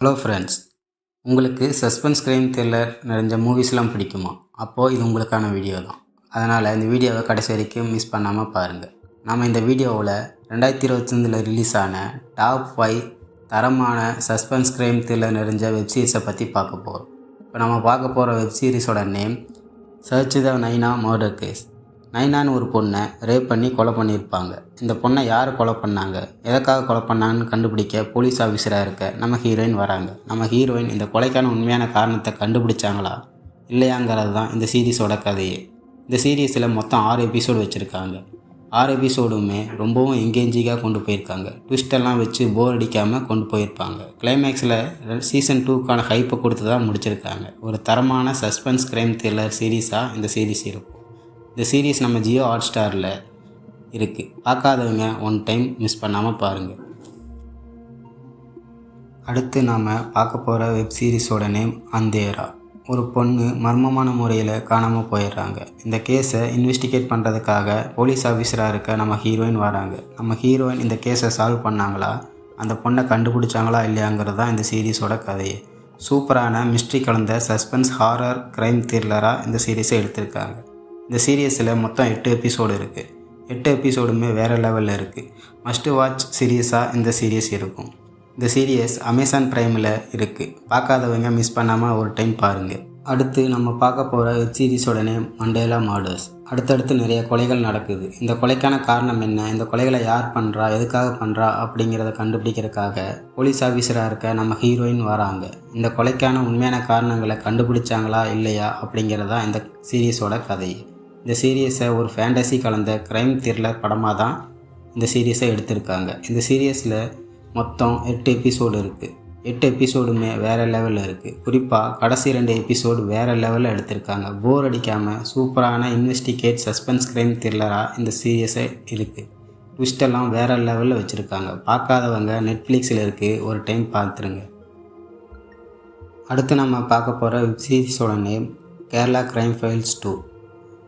Hello friends உங்களுக்கு suspense crime thriller நிறைஞ்ச மூவிஸ்லாம் பிடிக்குமா? அப்போது இது உங்களுக்கான வீடியோ தான். அதனால் இந்த வீடியோவை கடைசி வரைக்கும் மிஸ் பண்ணாமல் பாருங்கள் நாம் இந்த வீடியோவில் ரெண்டாயிரத்தி இருபத்தஞ்சில் ரிலீஸ் ஆன டாப் ஃபைவ் தரமான சஸ்பென்ஸ் க்ரைம் த்ரில்லர் நிறைஞ்ச வெப்சீரிஸை பற்றி பார்க்க போகிறோம் இப்போ நம்ம பார்க்க போகிற வெப்சீரிஸோட name search the Naina murder case நைனான்னு ஒரு பொண்ணை ரேப் பண்ணி கொலை பண்ணியிருப்பாங்க. இந்த பொண்ணை யார் கொலை பண்ணாங்க? எதற்காக கொலை பண்ணாங்கன்னு கண்டுபிடிக்க போலீஸ் ஆஃபீஸராக இருக்க நம்ம ஹீரோயின் வராங்க. நம்ம ஹீரோயின் இந்த கொலைக்கான உண்மையான காரணத்தை கண்டுபிடிச்சாங்களா? இல்லையாங்கிறது தான் இந்த சீரீஸோட கதையே. இந்த சீரீஸில் மொத்தம் ஆறு எபிசோடு வச்சுருக்காங்க. ஆறு எபிசோடுமே ரொம்பவும் எங்கேஞ்சிக்காக கொண்டு போயிருக்காங்க. ட்விஸ்டெல்லாம் வச்சு போர் அடிக்காமல் கொண்டு போயிருப்பாங்க. கிளைமேக்ஸில் சீசன் டூக்கான ஹைப்பை கொடுத்து தான் முடிச்சிருக்காங்க. ஒரு தரமான சஸ்பென்ஸ் கிரைம் த்ரில்லர் சீரீஸாக இந்த சீரீஸ் இருக்கும். இந்த சீரீஸ் நம்ம ஜியோ ஹாட் ஸ்டாரில் இருக்குது பார்க்காதவங்க ஒன் டைம் மிஸ் பண்ணாமல் பாருங்கள் அடுத்து நாம் பார்க்க போகிற வெப் சீரிஸோட நேம் அந்தேரா ஒரு பொண்ணு மர்மமான முறையில் காணாமல் போயிடுறாங்க. இந்த கேஸை இன்வெஸ்டிகேட் பண்ணுறதுக்காக போலீஸ் ஆஃபீஸராக இருக்க நம்ம ஹீரோயின் வராங்க. நம்ம ஹீரோயின் இந்த கேஸை சால்வ் பண்ணாங்களா? அந்த பொண்ணை கண்டுபிடிச்சாங்களா இல்லையாங்கிறது தான் இந்த சீரீஸோட கதையே. சூப்பரான மிஸ்ட்ரி கலந்த சஸ்பென்ஸ் ஹாரர் க்ரைம் த்ரில்லராக இந்த சீரீஸை எடுத்திருக்காங்க. இந்த சீரியஸில் மொத்தம் எட்டு எபிசோடு இருக்குது எட்டு எபிசோடுமே வேறு லெவலில் இருக்குது மஸ்ட்டு வாட்ச் சீரியஸாக இந்த சீரியஸ் இருக்கும். இந்த சீரியஸ் அமேசான் ப்ரைமில் இருக்குது பார்க்காதவங்க மிஸ் பண்ணாமல் ஒரு டைம் பாருங்கள் அடுத்து நம்ம பார்க்க போகிற வெப் சீரிஸோட நேம் மண்டேலா மார்டர்ஸ் அடுத்தடுத்து நிறைய கொலைகள் நடக்குது. இந்த கொலைக்கான காரணம் என்ன? இந்த கொலைகளை யார் பண்ணுறா எதுக்காக பண்ணுறா அப்படிங்கிறத கண்டுபிடிக்கிறதுக்காக போலீஸ் ஆஃபீஸராக இருக்க நம்ம ஹீரோயின் வராங்க. இந்த கொலைக்கான உண்மையான காரணங்களை கண்டுபிடிச்சாங்களா? இல்லையா? அப்படிங்கிறதா இந்த சீரியஸோட கதை. இந்த சீரியஸை ஒரு ஃபேண்டசி கலந்த க்ரைம் த்ரில்லர் படமாக தான் இந்த சீரியஸை எடுத்திருக்காங்க. இந்த சீரியஸில் மொத்தம் எட்டு எபிசோடு இருக்குது எட்டு எபிசோடுமே வேறு லெவலில் இருக்குது குறிப்பாக கடைசி ரெண்டு எபிசோடு வேறு லெவலில் எடுத்திருக்காங்க. போர் அடிக்காமல் சூப்பரான இன்வெஸ்டிகேட் சஸ்பென்ஸ் க்ரைம் த்ரில்லராக இந்த சீரியஸை இருக்குது ட்விஸ்டெல்லாம் வேறு லெவலில் வச்சுருக்காங்க. பார்க்காதவங்க நெட்ஃப்ளிக்ஸில் இருக்குது ஒரு டைம் பார்த்துருங்க. அடுத்து நம்ம பார்க்க போகிற web சீரிஸோட name Kerala crime files two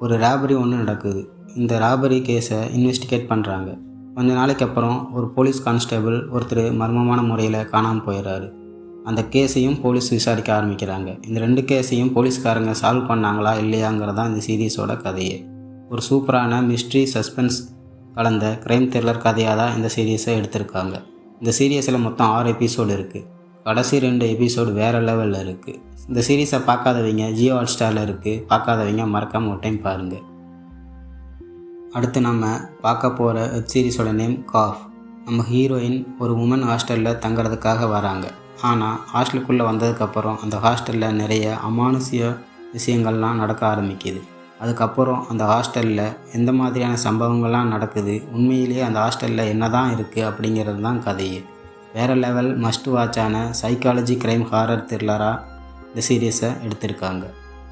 ஒரு ராபரி ஒன்று நடக்குது. இந்த ராபரி கேஸை இன்வெஸ்டிகேட் பண்ணுறாங்க கொஞ்ச நாளைக்கு அப்புறம் ஒரு போலீஸ் கான்ஸ்டேபிள் ஒருத்தர் மர்மமான முறையில் காணாமல் போயிடுறாரு. அந்த கேஸையும் போலீஸ் விசாரிக்க ஆரம்பிக்கிறாங்க. இந்த ரெண்டு கேஸையும் போலீஸ்காரங்க சால்வ் பண்ணாங்களா இல்லையாங்கிறதான் இந்த சீரீஸோட கதையே. ஒரு சூப்பரான மிஸ்ட்ரி சஸ்பென்ஸ் கலந்த க்ரைம் த்ரில்லர் கதையாக தான் இந்த சீரீஸை எடுத்திருக்காங்க. இந்த சீரியஸில் மொத்தம் ஆறு எபிசோடு இருக்குது கடைசி ரெண்டு எபிசோடு வேறு லெவலில் இருக்குது இந்த சீரீஸை பார்க்காதவங்க ஜியோ ஹாட் ஸ்டாரில் இருக்குது பார்க்காதவங்க மறக்காமல் ஒரு டைம் பாருங்கள் அடுத்து நம்ம பார்க்க போகிற வெப் சீரிஸோட நேம் காஃப் நம்ம ஹீரோயின் ஒரு உமன் ஹாஸ்டலில் தங்குறதுக்காக வராங்க. ஆனால் ஹாஸ்டலுக்குள்ளே வந்ததுக்கப்புறம் அந்த ஹாஸ்டலில் நிறைய அமானுஷ்ய விஷயங்கள்லாம் நடக்க ஆரம்பிக்குது. அதுக்கப்புறம் அந்த ஹாஸ்டலில் எந்த மாதிரியான சம்பவங்கள்லாம் நடக்குது? உண்மையிலேயே அந்த ஹாஸ்டலில் என்ன தான் இருக்குது அப்படிங்கிறது தான் கதையே. வேறு லெவல் மஸ்ட் வாட்சான சைக்காலஜி க்ரைம் ஹாரர் த்ரில்லராக இந்த சீரியஸை எடுத்திருக்காங்க.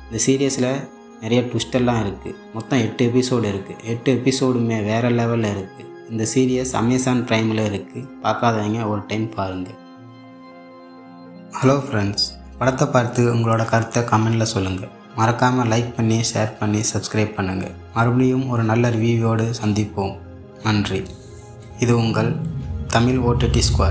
இந்த சீரியஸில் நிறைய ட்விஸ்டெல்லாம் இருக்குது. மொத்தம் எட்டு எபிசோடு இருக்குது. எட்டு எபிசோடுமே வேறு லெவலில் இருக்குது. இந்த சீரியஸ் அமேசான் ப்ரைமில் இருக்குது. பார்க்காதவங்க ஒரு டைம் பாருங்கள் ஹலோ ஃப்ரெண்ட்ஸ் படத்தை பார்த்து உங்களோட கருத்தை கமெண்டில் சொல்லுங்கள் மறக்காமல் லைக் பண்ணி ஷேர் பண்ணி சப்ஸ்கிரைப் பண்ணுங்கள் மறுபடியும் ஒரு நல்ல ரிவ்யூவோடு சந்திப்போம். நன்றி. இது உங்கள் தமிழ் ஓடிடி ஸ்கொயர்.